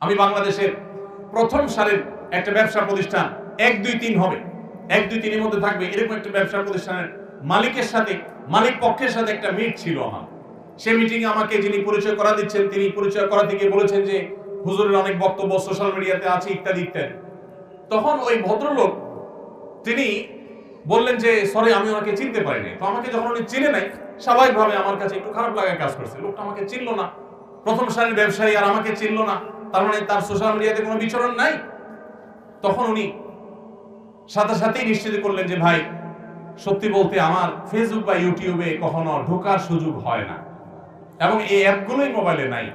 আমি বাংলাদেশের প্রথম সারির একটা ব্যবসা প্রতিষ্ঠান এক, দুই, তিন হবে। এক, দুই, তিনের মধ্যে থাকবে। এরকম একটা ব্যবসা প্রতিষ্ঠানের মালিকের সাথে, মালিক পক্ষের সাথে একটা মিট ছিল আমার। সেই মিটিং আমাকে যিনি পরিচয় করা দিচ্ছেন, তিনি পরিচয় করা থেকে বলেছেন যে, হুজুরের অনেক বক্তব্য সোশ্যাল মিডিয়াতে আছে, ইত্যাদি ইত্যাদি। তখন ওই ভদ্রলোক, তিনি বললেন যে সরি আমি ওনাকে চিনতে পারিনি। তো আমাকে যখন উনি চিনে নাই, স্বাভাবিকভাবে আমার কাছে একটু খারাপ লাগা কাজ করছে। লোকটা আমাকে চিনলো না। প্রথম সারির ব্যবসায়ী আর আমাকে চিনলো না। তার মানে তার সোশ্যাল মিডিয়াতে কোনো বিচরণ নাই। তখন উনি সাথে সাথেই নিশ্চিত করলেন যে, ভাই, সত্যি বলতে আমার ফেসবুক বা ইউটিউবে কখনো ঢোকার সুযোগ হয় না। এবং এই অ্যাপগুলোই মোবাইলে নাই।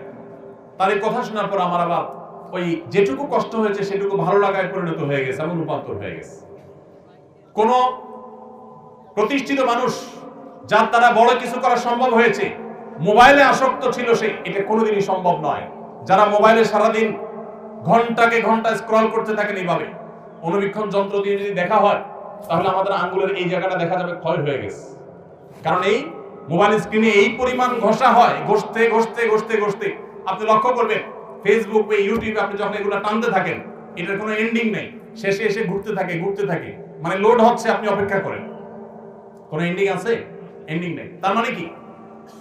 তার এই কথা শোনার পর আমার আবার ওই যেটুকু কষ্ট হয়েছে, সেটুকু ভালো লাগায় পরিণত হয়ে গেছে এবং রূপান্তর হয়ে গেছে। কোন প্রতিষ্ঠিত মানুষ, যার দ্বারা বড় কিছু করা সম্ভব হয়েছে মোবাইলে আসক্ত ছিল সে, এটা কোনোদিনই সম্ভব নয়। যারা মোবাইলে সারাদিন ঘন্টাকে ঘণ্টা স্ক্রল করতে থাকেন এইভাবে অনুবীক্ষণ যন্ত্র দিয়ে যদি দেখা হয়, তাহলে আমাদের আঙ্গুলের এই জায়গাটা দেখা যাবে ক্ষয় হয়ে গেছে। কারণ এই মোবাইল স্ক্রিনে এই পরিমাণ ঘষা হয়, ঘষতে ঘষতে ঘষতে ঘষতে। আপনি লক্ষ্য করবেন ফেসবুক বা ইউটিউবে আপনি যখন এগুলো টানতে থাকেন, এটার কোনো এন্ডিং নেই। শেষে এসে ঘুরতে থাকে ঘুরতে থাকে। মানে লোড হচ্ছে, আপনি অপেক্ষা করেন। কোনো এন্ডিং আছে? এন্ডিং নেই। তার মানে কি?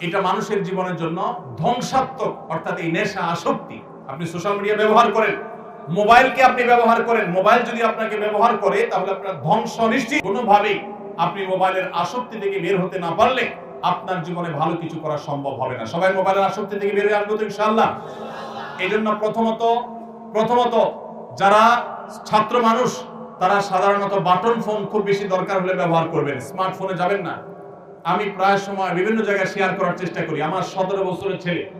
এটা মানুষের জীবনের জন্য ধ্বংসাত্মক, অর্থাৎ এই নেশা আসক্তি। আপনি সোশ্যাল মিডিয়া ব্যবহার করেন, মোবাইলকে আপনি ব্যবহার করেন, মোবাইল যদি আপনাকে ব্যবহার করে, তাহলে আপনার ধ্বংস নিশ্চিত। কোনোভাবেই আপনি মোবাইলের আসক্তি থেকে বের হতে না পারলে আপনার জীবনে ভালো কিছু করা সম্ভব হবে না। সবাই মোবাইলের আসক্তি থেকে বের হয়ে আসব তো ইনশাআল্লাহ। এই জন্য প্রথমত প্রথমত যারা ছাত্র মানুষ, তারা সাধারণত বাটন ফোন খুব বেশি দরকার হলে ব্যবহার করবেন। স্মার্টফোনে যাবেন না। আমি প্রায় সময় বিভিন্ন জায়গায় শেয়ার করার চেষ্টা করি। আমার সতেরো বছরের ছেলে।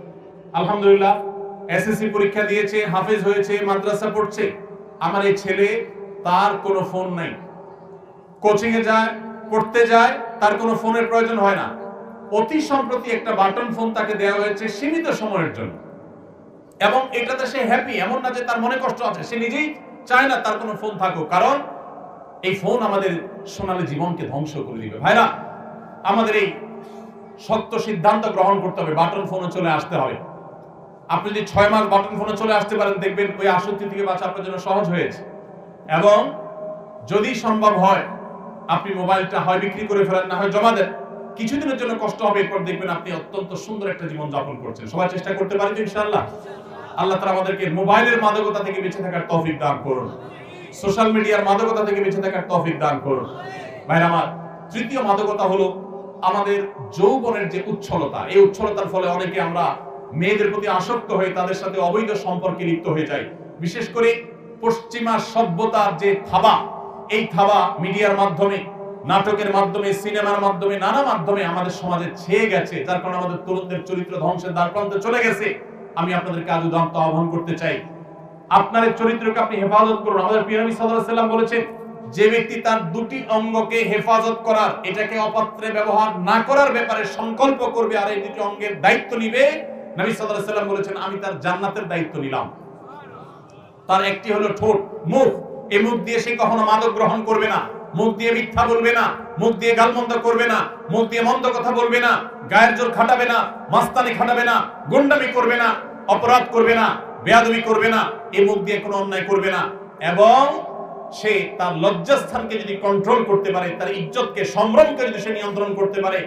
আলহামদুলিল্লাহ এসএসসি পরীক্ষা দিয়েছে, হাফেজ হয়েছে, মাদ্রাসা পড়ছে। আমার এই ছেলে, তার কোনো ফোন নাই। কোচিং এ যায়, পড়তে যায়, তার কোনো ফোনের প্রয়োজন হয় না। অতি সম্প্রতি একটা বাটন ফোন তাকে দেওয়া হয়েছে সীমিত সময়ের জন্য। এবং এটাতে সে হ্যাপি এমন না যে তার মনে কষ্ট আছে। সে নিজেই চায় না তার কোনো ফোন থাকুক। কারণ, এই ফোন আমাদের সোনালী জীবনকে ধ্বংস করে দিবে। ভাইরা আমাদের এই সত্য সিদ্ধান্ত গ্রহণ করতে হবে। বাটন ফোনে চলে আসতে হবে। আপনি যদি ছয় মাস বাটন ফোনে চলে আসতে পারেন, দেখবেন ওই আসক্তি থেকে বাঁচা আপনার জন্য সহজ হয়েছে। এবং যদি সম্ভব হয়, আপনি মোবাইলটা হয় বিক্রি করে ফেলেন, না হয় জমা দেন, কিছুদিনের জন্য কষ্ট হবে। এরপর দেখবেন আপনি অত্যন্ত সুন্দর একটা জীবন যাপন করছেন। সবাই চেষ্টা করতে পারেন তো ইনশাআল্লাহ? আল্লাহ তাআলা আমাদেরকে মোবাইলের মাদকতা থেকে বেঁচে থাকার তৌফিক দান করুন। সোশ্যাল মিডিয়ার মাদকতা থেকে বেঁচে থাকার তৌফিক দান করুন। ভাইরা, আমার তৃতীয় মাদকতা হলো আমাদের যৌবনের যে উচ্ছলতা, এই উচ্ছলতার ফলে অনেকে আমরা মেয়েদের প্রতি আসক্ত হয়ে তাদের সাথে অবৈধ সম্পর্কে লিপ্ত হয়ে যাই। বিশেষ করে পশ্চিমা সভ্যতার যে থাবা, এই থাবা মিডিয়ার মাধ্যমে, নাটকের মাধ্যমে, সিনেমার মাধ্যমে, নানা মাধ্যমে আমাদের সমাজে ছেয়ে গেছে, যার কারণে আমাদের তরুণদের চরিত্র ধ্বংসের দ্বার প্রান্তে চলে গেছে। আমি আপনাদেরকে আজ উদাহরণ আহ্বান করতে চাই। আপনার চরিত্রকে আপনি হেফাজত করুন। আমাদের পিরামি সাল্লাল্লাহু সাল্লাম বলেছেন যে ব্যক্তি তার দুটি অঙ্গকে হেফাজত করার, এটাকে অপাত্রে ব্যবহার না করার ব্যাপারে সংকল্প করবে আর এই দুটি অঙ্গের দায়িত্ব নিবে, নবী সাল্লাল্লাহু আলাইহি বলেছেন, আমি তার জান্নাতের দায়িত্ব নিলাম। তার একটি হলো ঠোঁট, মুখ। এই মুখ দিয়ে সে কখনো মাদক গ্রহণ করবে না। মুখ দিয়ে মিথ্যা বলবে না। মুখ দিয়ে গালমন্দ করবে না। মুখ দিয়ে মন্দ কথা বলবে না। গায়ের জোর খাটাবে না। মাস্তানি খাটাবে না। গুন্ডামি করবে না। অপরাধ করবে না। বেয়াদবি করবে না। এই মুখ দিয়ে কোনো অন্যায় করবে না। এবং সে তার লজ্জাস্থানকে যদি কন্ট্রোল করতে পারে, তার ইজ্জতকে সম্ভ্রমকে যদি সে নিয়ন্ত্রণ করতে পারে,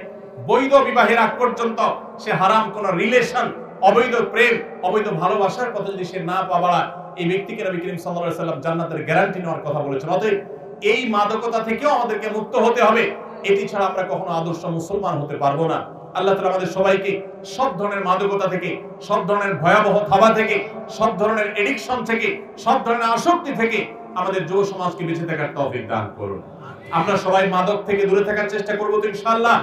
বৈধ বিবাহের আগ পর্যন্ত সে হারাম কোন রিলেশন অবৈধ প্রেম, অবৈধ ভালোবাসার কথা যদি সে না পাওয়া এই ব্যক্তিকে নবী করিম সাল্লাল্লাহু সাল্লাম জান্নাতের গ্যারান্টি নেওয়ার কথা বলেছেন। অতএব এই মাদকতা থেকেও আমাদেরকে মুক্ত হতে হবে। এটি ছাড়া আমরা কখনো আদর্শ মুসলমান হতে পারব না। আল্লাহ তালা আমাদের সবাইকে সব ধরনের মাদকতা থেকে, সব ধরনের ভয়াবহ থাবা থেকে, সব ধরনের এডিকশন থেকে, সব ধরনের আসক্তি থেকে আমাদের যুব সমাজকে বেঁচে থাকার তৌফিক দান করুন। আমরা সবাই মাদক থেকে দূরে থাকার চেষ্টা করব তো ইনশাআল্লাহ।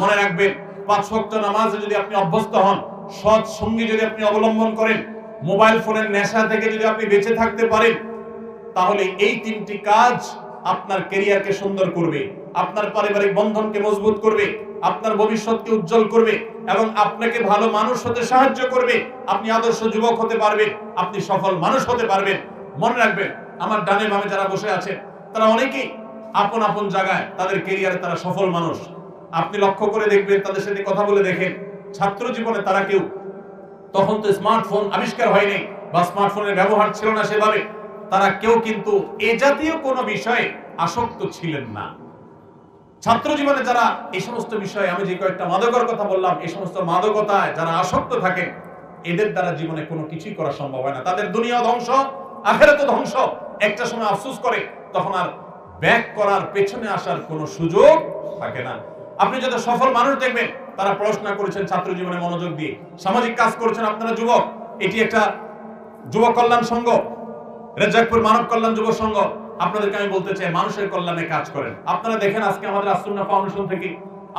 মনে রাখবেন, পাঁচ ওয়াক্ত নামাজে যদি আপনি অভ্যস্ত হন, সৎ সঙ্গী যদি আপনি অবলম্বন করেন, মোবাইল ফোনের নেশা থেকে যদি আপনি বেঁচে থাকতে পারেন, তাহলে এই তিনটি কাজ আপনার কেরিয়ারকে সুন্দর করবে, আপনার পারিবারিক বন্ধনকে মজবুত করবে, আপনার ভবিষ্যৎকে উজ্জ্বল করবে এবং আপনাকে ভালো মানুষ হতে সাহায্য করবে। আপনি আদর্শ যুবক হতে পারবেন, আপনি সফল মানুষ হতে পারবেন। মনে রাখবেন আমার ডানে বামে যারা বসে আছে তারা অনেকেই আপন আপন জায়গায় তাদের ক্যারিয়ারে তারা সফল মানুষ। আপনি লক্ষ্য করে দেখবেন, তাদের সাথে কথা বলে দেখেন, ছাত্র জীবনে তারা কেউ তখন তো স্মার্টফোন আবিষ্কার হয়নি বা স্মার্টফোনের ব্যবহার ছিল না সেভাবে। তারা কেউ কিন্তু এ জাতীয় কোনো বিষয়ে আসক্ত ছিলেন না। ছাত্র জীবনে যারা এই সমস্ত বিষয়ে, আমি যে কয়েকটা মাদকর কথা বললাম, এই সমস্ত মাদকতায় যারা আসক্ত থাকেন, এদের দ্বারা জীবনে কোনো কিছুই করা সম্ভব হয় না। তাদের দুনিয়া ধ্বংস আখেরাত ধ্বংস। একটা সময় আফসোস করে, তখন আর ব্যাক করার পেছনে আসার কোনো সুযোগ থাকে না। আপনি যত সফল মানুষ দেখবেন, তারা পড়াশোনা করেছেন ছাত্র জীবনে মনোযোগ দিয়ে। সামাজিক কাজ করেছেন আপনারা যুবক। এটি একটা যুব কল্যাণ সংঘ রেজাকপুর মানব কল্যাণ যুব সংঘ। আপনাদেরকে আমি বলতে চাই, মানুষের কল্যাণে কাজ করেন। আপনারা দেখেন আজকে আমাদের আসুন্না ফাউন্ডেশন থেকে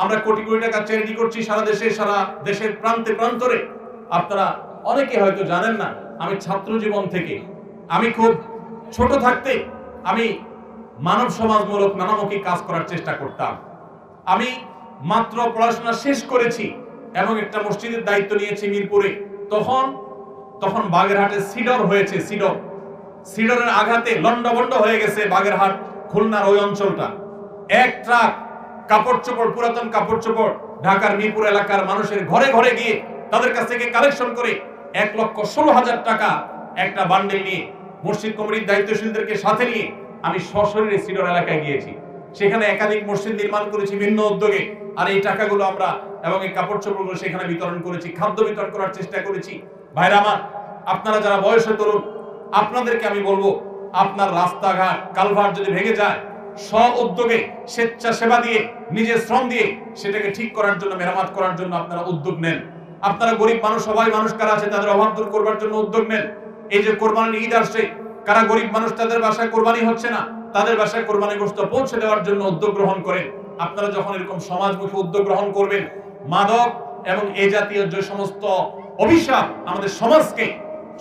আমরা কোটি কোটি টাকা চ্যারিটি করছি সারা দেশে, সারা দেশের প্রান্তে প্রান্তরে। আপনারা অনেকে হয়তো জানেন না, আমি ছাত্র জীবন থেকে। আমি খুব ছোট থাকতে আমি মানব সমাজমূলক নানামুখী কাজ করার চেষ্টা করতাম। আমি মাত্র পড়াশোনা শেষ করেছি এবং একটা মসজিদের দায়িত্ব নিয়েছি মিরপুরে। তখন তখন বাগেরহাটে সিডর হয়েছে সিডর। সিডরের আঘাতে লন্ডভন্ড হয়ে গেছে বাগেরহাট, খুলনার ওই অঞ্চলটা। এক ট্রাক, কাপড় চোপড়, পুরাতন কাপড় চোপড় ঢাকার মিরপুর এলাকার মানুষের ঘরে ঘরে গিয়ে তাদের কাছ থেকে কালেকশন করে এক লক্ষ ষোলো হাজার টাকা একটা বান্ডেল নিয়ে মসজিদ কমিটির দায়িত্বশীলদেরকে সাথে নিয়ে আমি সশরীরে সিডর এলাকায় গিয়েছি। সেখানে একাধিক মসজিদ নির্মাণ করেছি ভিন্ন উদ্যোগে। আর এই টাকাগুলো আমরা এবং এই কাপড় চোপড়গুলো সেখানে বিতরণ করেছি, খাদ্য বিতরণ করার চেষ্টা করেছি। ভাইরা আমার, আপনারা যারা বয়সে তরুণ, আপনাদেরকে আমি বলব, আপনার রাস্তাঘাট কালভার যদি ভেঙে যায় স্ব উদ্যোগে স্বেচ্ছাসেবা দিয়ে, নিজের শ্রম দিয়ে সেটাকে ঠিক করার জন্য, মেরামত করার জন্য আপনারা উদ্যোগ নেন। আপনারা গরিব মানুষ সবাই মানুষ কারা আছে, তাদের অভাব দূর করবার জন্য উদ্যোগ নেন। এই যে কোরবানির ঈদ আসছে, কারা গরিব মানুষ, তাদের বাসায় কোরবানি হচ্ছে না, তাদের বাসায় কোরবানি গোস্ত পৌঁছে দেওয়ার জন্য উদ্যোগ গ্রহণ করেন। আপনারা যখন এরকম সমাজমুখী উদ্যোগ গ্রহণ করবেন, মাদক এবং এ জাতীয় যে সমস্ত অভিশাপ আমাদের সমাজকে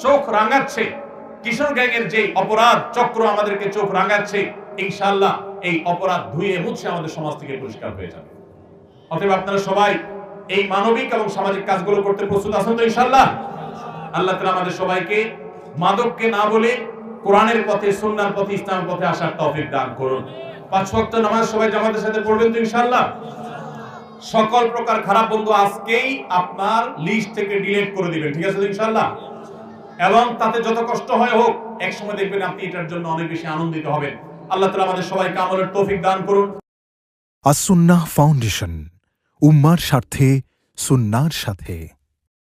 চোখ রাঙাচ্ছে, কিশোর গ্যাংয়ের যে অপরাধ চক্র আমাদেরকে চোখ রাঙাচ্ছে, ইনশাআল্লাহ এই অপরাধ ধুয়ে মুছে আমাদের সমাজ থেকে পরিষ্কার হয়ে যাবে। অতএব আপনারা সবাই এই মানবিক এবং সামাজিক কাজগুলো করতে প্রস্তুত আছেন তো ইনশাআল্লাহ? আল্লাহ তাআলা আমাদের সবাইকে মাদককে না বলে কোরআনের পথে সুন্নাহর পথে, ইসলামের পথে আসার তৌফিক দান করুন। পাঁচ ওয়াক্ত নামাজ সবাই জামাতের সাথে পড়বেন তো ইনশাআল্লাহ? সকল প্রকার খারাপ বন্ধু আজকেই আপনার লিস্ট থেকে ডিলিট করে দিবেন, ঠিক আছে ইনশাআল্লাহ? এবং তাতে যত কষ্ট হয় হোক এক সময় দেখবেন আপনি এটার জন্য অনেক বেশি আনন্দিত হবেন। আল্লাহ তাআলা আমাদের সবাইকে আমলের তৌফিক দান করুন। আসুন্নাহ ফাউন্ডেশন, উম্মার স্বার্থে, সুন্নার সাথে।